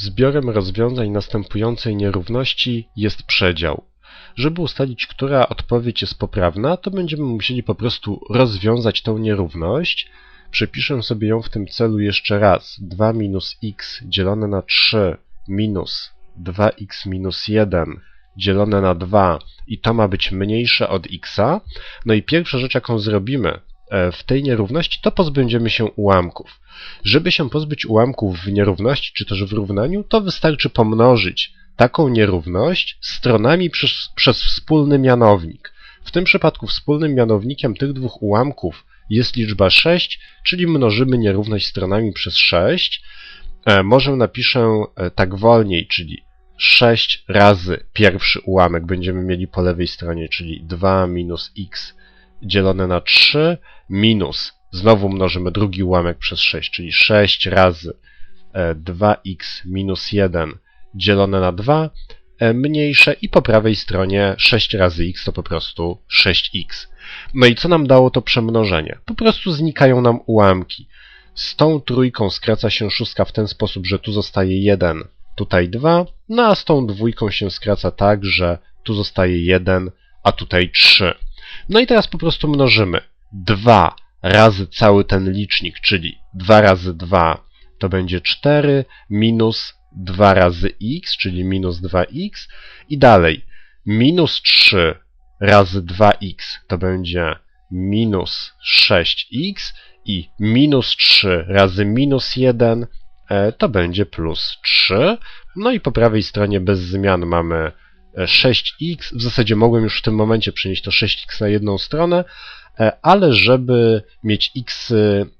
Zbiorem rozwiązań następującej nierówności jest przedział. Żeby ustalić, która odpowiedź jest poprawna, to będziemy musieli po prostu rozwiązać tę nierówność. Przepiszę sobie ją w tym celu jeszcze raz. 2 minus x dzielone na 3 minus 2x minus 1 dzielone na 2 i to ma być mniejsze od x. No i pierwsza rzecz, jaką zrobimy w tej nierówności, to pozbędziemy się ułamków. Żeby się pozbyć ułamków w nierówności, czy też w równaniu, to wystarczy pomnożyć taką nierówność stronami przez, przez wspólny mianownik. W tym przypadku wspólnym mianownikiem tych dwóch ułamków jest liczba 6, czyli mnożymy nierówność stronami przez 6. E, może napiszę e, tak wolniej, czyli 6 razy pierwszy ułamek będziemy mieli po lewej stronie, czyli 2 minus x dzielone na 3 minus, znowu mnożymy drugi ułamek przez 6, czyli 6 razy 2x e, minus 1 dzielone na 2 e, mniejsze i po prawej stronie 6 razy x to po prostu 6x. No i co nam dało to przemnożenie? Po prostu znikają nam ułamki. Z tą trójką skraca się szóstka w ten sposób, że tu zostaje 1, tutaj 2, no a z tą dwójką się skraca tak, że tu zostaje 1, a tutaj 3. No i teraz po prostu mnożymy 2 razy cały ten licznik, czyli 2 razy 2 to będzie 4 minus 2 razy x, czyli minus 2x i dalej minus 3 razy 2x to będzie minus 6x i minus 3 razy minus 1 e, to będzie plus 3. No i po prawej stronie bez zmian mamy 6x. W zasadzie mogłem już w tym momencie przenieść to 6x na jedną stronę, e, ale żeby mieć x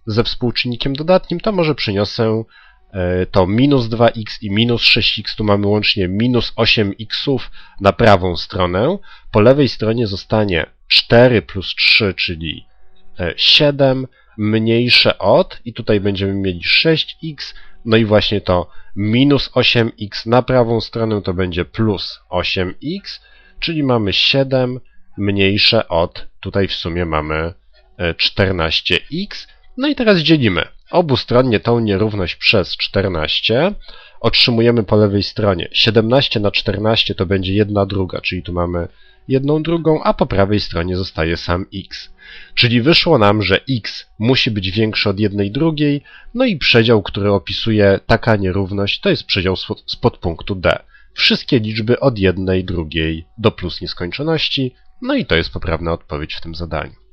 ze współczynnikiem dodatnim, to może przeniosę e, to minus 2x i minus 6x, tu mamy łącznie minus 8x na prawą stronę. Po lewej stronie zostanie 4 plus 3, czyli 7 mniejsze od i tutaj będziemy mieli 6x, no i właśnie to minus 8x na prawą stronę to będzie plus 8x, czyli mamy 7 mniejsze od, tutaj w sumie mamy 14x. E, no i teraz dzielimy obustronnie tą nierówność przez 14. Otrzymujemy po lewej stronie 17 na 14 to będzie 1 druga, czyli tu mamy jedną drugą, a po prawej stronie zostaje sam x. Czyli wyszło nam, że x musi być większy od jednej drugiej, no i przedział, który opisuje taka nierówność, to jest przedział z podpunktu d. Wszystkie liczby od jednej drugiej do plus nieskończoności, no i to jest poprawna odpowiedź w tym zadaniu.